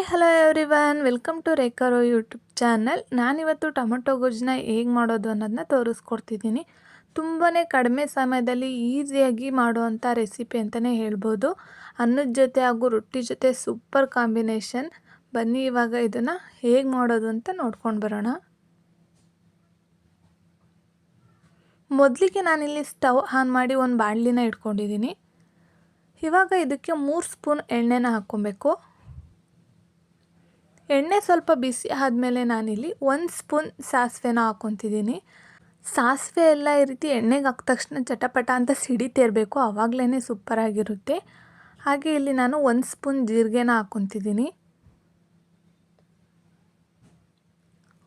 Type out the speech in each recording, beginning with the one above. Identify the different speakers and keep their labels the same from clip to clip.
Speaker 1: Hi hello everyone, welcome to Rekha Roy YouTube channel. ನಾನಿವತ್ತು tomato ಗೊಜ್ಜನ್ನ ಹೇಗೆ ಮಾಡೋದು ಅನ್ನೋದನ್ನ ತೋರಿಸ್ಕೊಡ್ತಿದ್ದೀನಿ. ತುಂಬಾ ಕಡಿಮೆ ಸಮಯದಲ್ಲಿ ಈಸಿಯಾಗಿ ಮಾಡುವಂಥ ರೆಸಿಪಿ ಅಂತಲೇ ಹೇಳ್ಬೋದು. ಅನ್ನದ ಜೊತೆ ಹಾಗೂ ರೊಟ್ಟಿ ಜೊತೆ ಸೂಪರ್ ಕಾಂಬಿನೇಷನ್. ಬನ್ನಿ ಇವಾಗ ಇದನ್ನು ಹೇಗೆ ಮಾಡೋದು ಅಂತ ನೋಡ್ಕೊಂಡು ಬರೋಣ. ಮೊದಲಿಗೆ ನಾನಿಲ್ಲಿ ಸ್ಟವ್ ಆನ್ ಮಾಡಿ ಒಂದು ಬಾಣಲಿನ ಇಟ್ಕೊಂಡಿದ್ದೀನಿ. ಇವಾಗ ಇದಕ್ಕೆ ಮೂರು ಸ್ಪೂನ್ ಎಣ್ಣೆನ ಹಾಕ್ಕೊಬೇಕು. ಎಣ್ಣೆ ಸ್ವಲ್ಪ ಬಿಸಿ ಆದಮೇಲೆ ನಾನಿಲ್ಲಿ ಒಂದು ಸ್ಪೂನ್ ಸಾಸಿವೆನ ಹಾಕ್ಕೊತಿದ್ದೀನಿ ಸಾಸಿವೆ ಎಲ್ಲ ಈ ರೀತಿ ಎಣ್ಣೆಗೆ ಹಾಕಿದ ತಕ್ಷಣ ಚಟಪಟ ಅಂತ ಸಿಡಿತಿರಬೇಕು ಆವಾಗಲೇ ಸೂಪರಾಗಿರುತ್ತೆ ಹಾಗೆ ಇಲ್ಲಿ ನಾನು ಒಂದು ಸ್ಪೂನ್ ಜೀರಿಗೆನ ಹಾಕ್ಕೊತಿದ್ದೀನಿ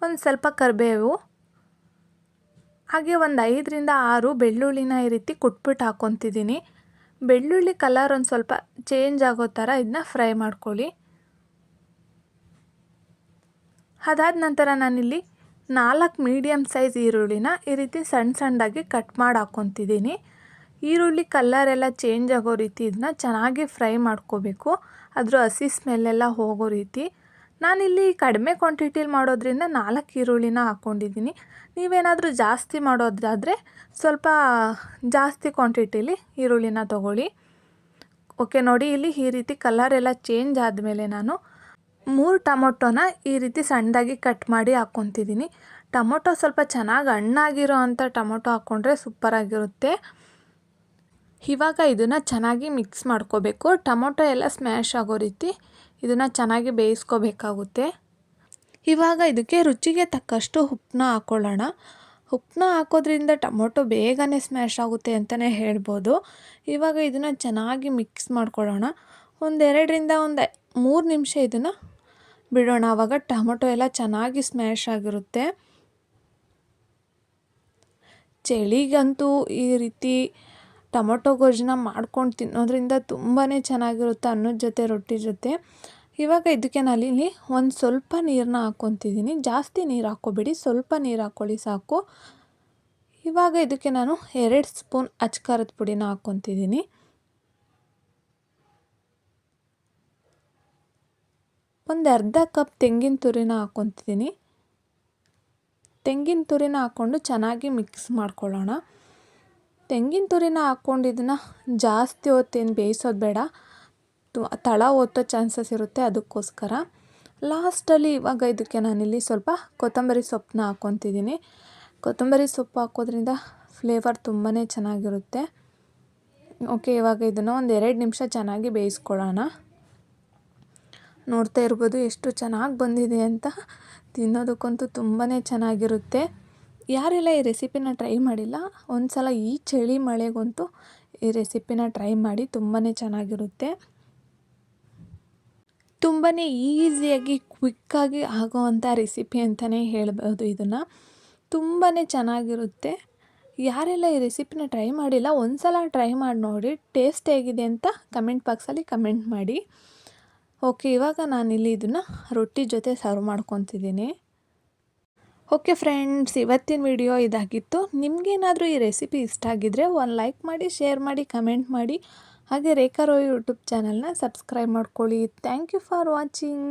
Speaker 1: ಒಂದು ಸ್ವಲ್ಪ ಕರಿಬೇವು. ಹಾಗೆ ಒಂದು ಐದರಿಂದ ಆರು ಬೆಳ್ಳುಳ್ಳಿನ ಈ ರೀತಿ ಕುಟ್ಬಿಟ್ಟು ಹಾಕ್ಕೊತಿದ್ದೀನಿ ಬೆಳ್ಳುಳ್ಳಿ ಕಲರ್ ಒಂದು ಸ್ವಲ್ಪ ಚೇಂಜ್ ಆಗೋ ಥರ ಇದನ್ನ ಫ್ರೈ ಮಾಡ್ಕೊಳ್ಳಿ. ಅದಾದ ನಂತರ ನಾನಿಲ್ಲಿ ನಾಲ್ಕು ಮೀಡಿಯಮ್ ಸೈಜ್ ಈರುಳ್ಳಿನ ಈ ರೀತಿ ಸಣ್ಣ ಸಣ್ಣದಾಗಿ ಕಟ್ ಮಾಡಿ ಹಾಕ್ಕೊತಿದ್ದೀನಿ ಈರುಳ್ಳಿ ಕಲ್ಲರೆಲ್ಲ ಚೇಂಜ್ ಆಗೋ ರೀತಿ ಇದನ್ನ ಚೆನ್ನಾಗಿ ಫ್ರೈ ಮಾಡ್ಕೋಬೇಕು. ಅದರ ಹಸಿ ಸ್ಮೆಲ್ಲೆಲ್ಲ ಹೋಗೋ ರೀತಿ. ನಾನಿಲ್ಲಿ ಕಡಿಮೆ ಕ್ವಾಂಟಿಟಿಲಿ ಮಾಡೋದ್ರಿಂದ ನಾಲ್ಕು ಈರುಳ್ಳಿನ ಹಾಕ್ಕೊಂಡಿದ್ದೀನಿ ನೀವೇನಾದರೂ ಜಾಸ್ತಿ ಮಾಡೋದಾದರೆ ಸ್ವಲ್ಪ ಜಾಸ್ತಿ ಕ್ವಾಂಟಿಟಿಲಿ ಈರುಳ್ಳಿನ ತೊಗೊಳ್ಳಿ. ಓಕೆ ನೋಡಿ, ಇಲ್ಲಿ ಈ ರೀತಿ ಕಲರೆಲ್ಲ ಚೇಂಜ್ ಆದಮೇಲೆ ನಾನು ಮೂರು ಟೊಮೊಟೊನ ಈ ರೀತಿ ಸಣ್ಣದಾಗಿ ಕಟ್ ಮಾಡಿ ಹಾಕ್ಕೊತಿದ್ದೀನಿ ಟೊಮೊಟೊ ಸ್ವಲ್ಪ ಚೆನ್ನಾಗಿ ಹಣ್ಣಾಗಿರೋ ಅಂಥ ಟೊಮೊಟೊ ಹಾಕ್ಕೊಂಡ್ರೆ ಸೂಪರಾಗಿರುತ್ತೆ. ಇವಾಗ ಇದನ್ನು ಚೆನ್ನಾಗಿ ಮಿಕ್ಸ್ ಮಾಡ್ಕೋಬೇಕು. ಟೊಮೊಟೊ ಎಲ್ಲ ಸ್ಮ್ಯಾಶ್ ಆಗೋ ರೀತಿ ಇದನ್ನು ಚೆನ್ನಾಗಿ ಬೇಯಿಸ್ಕೋಬೇಕಾಗುತ್ತೆ. ಇವಾಗ ಇದಕ್ಕೆ ರುಚಿಗೆ ತಕ್ಕಷ್ಟು ಉಪ್ಪನ್ನ ಹಾಕ್ಕೊಳ್ಳೋಣ ಉಪ್ಪನ್ನ ಹಾಕೋದ್ರಿಂದ ಟೊಮೊಟೊ ಬೇಗನೆ ಸ್ಮ್ಯಾಶ್ ಆಗುತ್ತೆ ಅಂತಲೇ ಹೇಳ್ಬೋದು. ಇವಾಗ ಇದನ್ನು ಚೆನ್ನಾಗಿ ಮಿಕ್ಸ್ ಮಾಡ್ಕೊಳ್ಳೋಣ. ಒಂದೆರಡರಿಂದ ಒಂದು ಮೂರು ನಿಮಿಷ ಇದನ್ನು ಬಿಡೋಣ ಆವಾಗ ಟೊಮೊಟೊ ಎಲ್ಲ ಚೆನ್ನಾಗಿ ಸ್ಮ್ಯಾಶ್ ಆಗಿರುತ್ತೆ. ಚಳಿಗಂತೂ ಈ ರೀತಿ ಟೊಮೊಟೊ ಗೊಜ್ಜನ್ನ ಮಾಡ್ಕೊಂಡು ತಿನ್ನೋದ್ರಿಂದ ತುಂಬಾ ಚೆನ್ನಾಗಿರುತ್ತೆ ಅನ್ನದ ಜೊತೆ, ರೊಟ್ಟಿ ಜೊತೆ. ಇವಾಗ ಇದಕ್ಕೆ ನಾನು ಇಲ್ಲಿ ಒಂದು ಸ್ವಲ್ಪ ನೀರನ್ನ ಹಾಕ್ಕೊತಿದ್ದೀನಿ. ಜಾಸ್ತಿ ನೀರು ಹಾಕ್ಕೋಬೇಡಿ, ಸ್ವಲ್ಪ ನೀರು ಹಾಕ್ಕೊಳ್ಳಿ ಸಾಕು. ಇವಾಗ ಇದಕ್ಕೆ ನಾನು ಎರಡು ಸ್ಪೂನ್ ಅಚ್ಕಾರದ ಪುಡಿನ ಹಾಕ್ಕೊತಿದ್ದೀನಿ. ಒಂದು ಅರ್ಧ ಕಪ್ ತೆಂಗಿನ ತುರಿನ ಹಾಕ್ಕೊತಿದ್ದೀನಿ ತೆಂಗಿನ ತುರಿನ ಹಾಕ್ಕೊಂಡು ಚೆನ್ನಾಗಿ ಮಿಕ್ಸ್ ಮಾಡ್ಕೊಳ್ಳೋಣ. ತೆಂಗಿನ ತುರಿನ ಹಾಕ್ಕೊಂಡು ಇದನ್ನು ಜಾಸ್ತಿ ಹೊತ್ತೇನು ಬೇಯಿಸೋದು ಬೇಡ. ತಳ ಓದೋ ಚಾನ್ಸಸ್ ಇರುತ್ತೆ ಅದಕ್ಕೋಸ್ಕರ. ಲಾಸ್ಟಲ್ಲಿ ಇವಾಗ ಇದಕ್ಕೆ ನಾನಿಲ್ಲಿ ಸ್ವಲ್ಪ ಕೊತ್ತಂಬರಿ ಸೊಪ್ಪನ್ನ ಹಾಕ್ಕೊತಿದ್ದೀನಿ ಕೊತ್ತಂಬರಿ ಸೊಪ್ಪು ಹಾಕೋದ್ರಿಂದ ಫ್ಲೇವರ್ ತುಂಬಾ ಚೆನ್ನಾಗಿರುತ್ತೆ. ಓಕೆ, ಇವಾಗ ಇದನ್ನು ಒಂದು ಎರಡು ನಿಮಿಷ ಚೆನ್ನಾಗಿ ಬೇಯಿಸ್ಕೊಳ್ಳೋಣ. ನೋಡ್ತಾ ಇರ್ಬೋದು ಎಷ್ಟು ಚೆನ್ನಾಗಿ ಬಂದಿದೆ ಅಂತ. ತಿನ್ನೋದಕ್ಕಂತೂ ತುಂಬಾ ಚೆನ್ನಾಗಿರುತ್ತೆ. ಯಾರೆಲ್ಲ ಈ ರೆಸಿಪಿನ ಟ್ರೈ ಮಾಡಿಲ್ಲ ಒಂದು ಸಲ ಈ ಚಳಿ ಮಳೆಗಂತೂ ಈ ರೆಸಿಪಿನ ಟ್ರೈ ಮಾಡಿ ತುಂಬಾ ಚೆನ್ನಾಗಿರುತ್ತೆ. ತುಂಬಾ ಈಸಿಯಾಗಿ, ಕ್ವಿಕ್ಕಾಗಿ ಆಗೋವಂಥ ರೆಸಿಪಿ ಅಂತಲೇ ಹೇಳ್ಬೋದು ಇದನ್ನು. ತುಂಬಾ ಚೆನ್ನಾಗಿರುತ್ತೆ. ಯಾರೆಲ್ಲ ಈ ರೆಸಿಪಿನ ಟ್ರೈ ಮಾಡಿಲ್ಲ ಒಂದು ಸಲ ಟ್ರೈ ಮಾಡಿ ನೋಡಿ, ಟೇಸ್ಟ್ ಹೇಗಿದೆ ಅಂತ ಕಮೆಂಟ್ ಬಾಕ್ಸಲ್ಲಿ ಕಮೆಂಟ್ ಮಾಡಿ. ಓಕೆ, ಇವಾಗ ನಾನಿಲ್ಲಿ ಇದನ್ನು ರೊಟ್ಟಿ ಜೊತೆ ಸರ್ವ್ ಮಾಡ್ಕೊತಿದ್ದೀನಿ. ಓಕೆ ಫ್ರೆಂಡ್ಸ್ ಇವತ್ತಿನ ವಿಡಿಯೋ ಇದಾಗಿತ್ತು. ನಿಮಗೇನಾದರೂ ಈ ರೆಸಿಪಿ ಇಷ್ಟ ಆಗಿದ್ದರೆ ಒಂದು ಲೈಕ್ ಮಾಡಿ ಶೇರ್ ಮಾಡಿ ಕಮೆಂಟ್ ಮಾಡಿ. ಹಾಗೆ ರೇಖಾ ರೋಯ್ ಯೂಟ್ಯೂಬ್ ಚಾನಲ್ನ ಸಬ್ಸ್ಕ್ರೈಬ್ ಮಾಡ್ಕೊಳ್ಳಿ. Thank you for watching